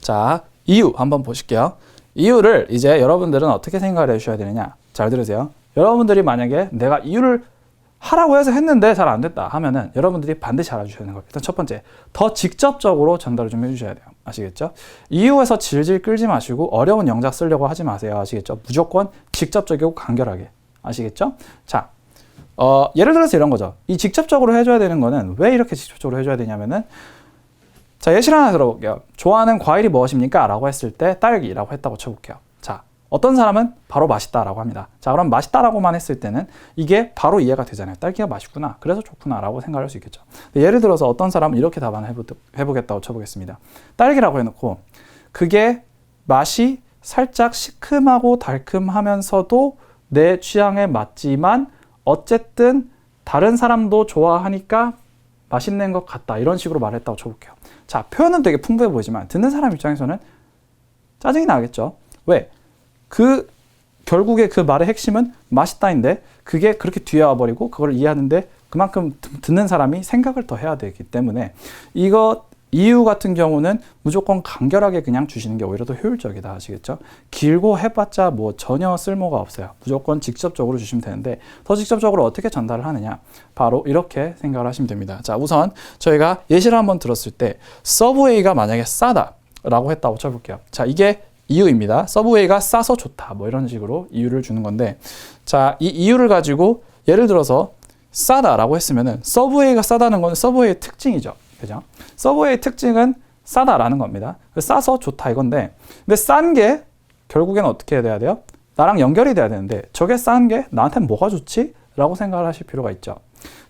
자, 이유 한번 보실게요. 이유를 이제 여러분들은 어떻게 생각을 해 주셔야 되느냐. 잘 들으세요. 여러분들이 만약에 내가 이유를 하라고 해서 했는데 잘 안 됐다 하면은 여러분들이 반드시 알아주셔야 되는 겁니다. 일단 첫 번째, 더 직접적으로 전달을 좀 해주셔야 돼요. 아시겠죠? 이유에서 질질 끌지 마시고 어려운 영작 쓰려고 하지 마세요. 아시겠죠? 무조건 직접적이고 간결하게. 아시겠죠? 자, 어, 예를 들어서 이런 거죠. 이 직접적으로 해줘야 되는 거는 왜 이렇게 직접적으로 해줘야 되냐면은 자, 예시를 하나 들어볼게요. 좋아하는 과일이 무엇입니까? 라고 했을 때 딸기라고 했다고 쳐볼게요. 자, 어떤 사람은 바로 맛있다라고 합니다. 자, 그럼 맛있다라고만 했을 때는 이게 바로 이해가 되잖아요. 딸기가 맛있구나. 그래서 좋구나라고 생각할 수 있겠죠. 예를 들어서 어떤 사람은 이렇게 답안을 해보, 해보겠다고 쳐보겠습니다. 딸기라고 해놓고 그게 맛이 살짝 시큼하고 달큼하면서도 내 취향에 맞지만 어쨌든 다른 사람도 좋아하니까 맛있는 것 같다. 이런 식으로 말했다고 쳐볼게요. 자, 표현은 되게 풍부해 보이지만 듣는 사람 입장에서는 짜증이 나겠죠. 왜? 그 결국에 그 말의 핵심은 맛있다인데 그게 그렇게 뒤에 와 버리고 그걸 이해하는데 그만큼 듣- 듣는 사람이 생각을 더 해야 되기 때문에 이거 이유 같은 경우는 무조건 간결하게 그냥 주시는 게 오히려 더 효율적이다 아시겠죠? 길고 해봤자 뭐 전혀 쓸모가 없어요. 무조건 직접적으로 주시면 되는데 더 직접적으로 어떻게 전달을 하느냐? 바로 이렇게 생각을 하시면 됩니다. 자, 우선 저희가 예시를 한번 들었을 때 서브웨이가 만약에 싸다라고 했다고 쳐볼게요. 자, 이게 이유입니다. 서브웨이가 싸서 좋다. 뭐 이런 식으로 이유를 주는 건데 자, 이 이유를 가지고 예를 들어서 싸다라고 했으면은 서브웨이가 싸다는 건 서브웨이의 특징이죠. 그죠? 서브웨이의 특징은 싸다라는 겁니다. 싸서 좋다 이건데 근데 싼 게 결국엔 어떻게 돼야 돼요? 나랑 연결이 돼야 되는데 저게 싼 게 나한테 뭐가 좋지? 라고 생각을 하실 필요가 있죠.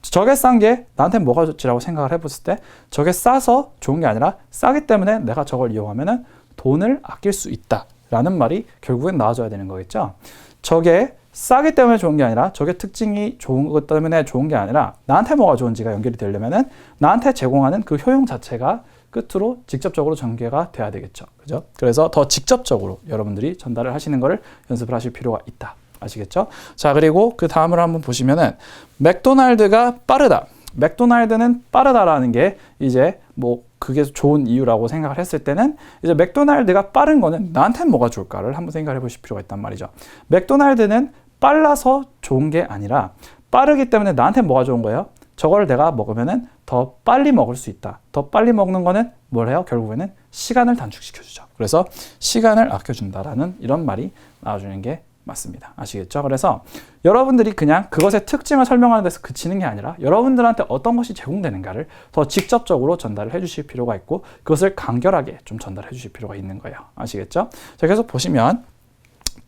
저게 싼 게 나한테 뭐가 좋지라고 생각을 해봤을 때 저게 싸서 좋은 게 아니라 싸기 때문에 내가 저걸 이용하면은 돈을 아낄 수 있다 라는 말이 결국엔 나와줘야 되는 거겠죠. 저게 싸기 때문에 좋은 게 아니라 저게 특징이 좋은 것 때문에 좋은 게 아니라 나한테 뭐가 좋은지가 연결이 되려면은 나한테 제공하는 그 효용 자체가 끝으로 직접적으로 전개가 돼야 되겠죠. 그죠? 그래서 더 직접적으로 여러분들이 전달을 하시는 거를 연습을 하실 필요가 있다. 아시겠죠? 자, 그리고 그 다음을 한번 보시면은 맥도날드가 빠르다. 맥도날드는 빠르다라는 게 이제 뭐 그게 좋은 이유라고 생각을 했을 때는 이제 맥도날드가 빠른 거는 나한테 뭐가 좋을까를 한번 생각해 보실 필요가 있단 말이죠. 맥도날드는 빨라서 좋은 게 아니라 빠르기 때문에 나한테 뭐가 좋은 거예요? 저걸 내가 먹으면은 더 빨리 먹을 수 있다. 더 빨리 먹는 거는 뭘 해요? 결국에는 시간을 단축시켜 주죠. 그래서 시간을 아껴 준다라는 이런 말이 나와주는 게 맞습니다. 아시겠죠? 그래서 여러분들이 그냥 그것의 특징을 설명하는 데서 그치는 게 아니라 여러분들한테 어떤 것이 제공되는가를 더 직접적으로 전달을 해주실 필요가 있고 그것을 간결하게 좀 전달해 주실 필요가 있는 거예요. 아시겠죠? 자, 계속 보시면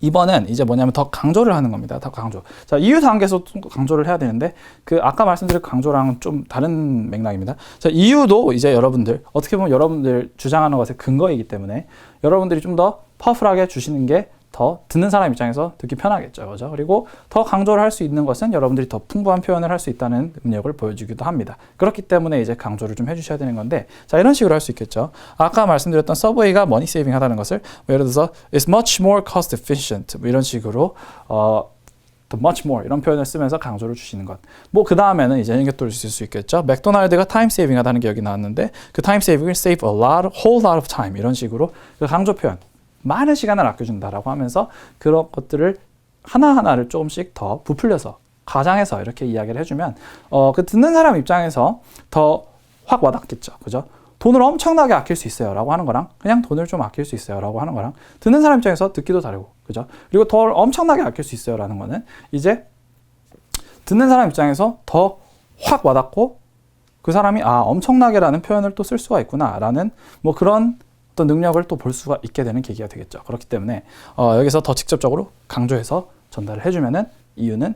2번은 이제 뭐냐면 더 강조를 하는 겁니다. 더 강조. 자, 이유 단계에서 좀 강조를 해야 되는데 그 아까 말씀드린 강조랑은 좀 다른 맥락입니다. 자, 이유도 이제 여러분들 어떻게 보면 여러분들 주장하는 것의 근거이기 때문에 여러분들이 좀 더 파워풀하게 주시는 게 더 듣는 사람 입장에서 듣기 편하겠죠. 그죠? 그리고 더 강조를 할 수 있는 것은 여러분들이 더 풍부한 표현을 할 수 있다는 능력을 보여주기도 합니다. 그렇기 때문에 이제 강조를 좀 해주셔야 되는 건데, 자, 이런 식으로 할 수 있겠죠. 아까 말씀드렸던 서브웨이가 머니 세이빙 하다는 것을 뭐 예를 들어서 it's much more cost efficient 뭐 이런 식으로 어, much more 이런 표현을 쓰면서 강조를 주시는 것. 뭐 그 다음에는 이제 연결도를 쓸수 있겠죠. 맥도날드가 타임 세이빙 하다는 게 여기 나왔는데 그 타임 세이빙을 save a lot, whole lot of time 이런 식으로 그 강조 표현 많은 시간을 아껴준다라고 하면서 그런 것들을 하나하나를 조금씩 더 부풀려서 가장해서 이렇게 이야기를 해주면 어, 그 듣는 사람 입장에서 더 확 와닿겠죠. 그죠? 돈을 엄청나게 아낄 수 있어요. 라고 하는 거랑 그냥 돈을 좀 아낄 수 있어요. 라고 하는 거랑 듣는 사람 입장에서 듣기도 다르고. 그죠? 그리고 더 엄청나게 아낄 수 있어요. 라는 거는 이제 듣는 사람 입장에서 더 확 와닿고 그 사람이 아, 엄청나게라는 표현을 또 쓸 수가 있구나. 라는 뭐 그런 어떤 능력을 또 볼 수가 있게 되는 계기가 되겠죠. 그렇기 때문에 어, 여기서 더 직접적으로 강조해서 전달을 해주면은 이유는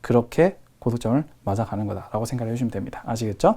그렇게 고득점을 맞아가는 거다라고 생각을 해주시면 됩니다. 아시겠죠?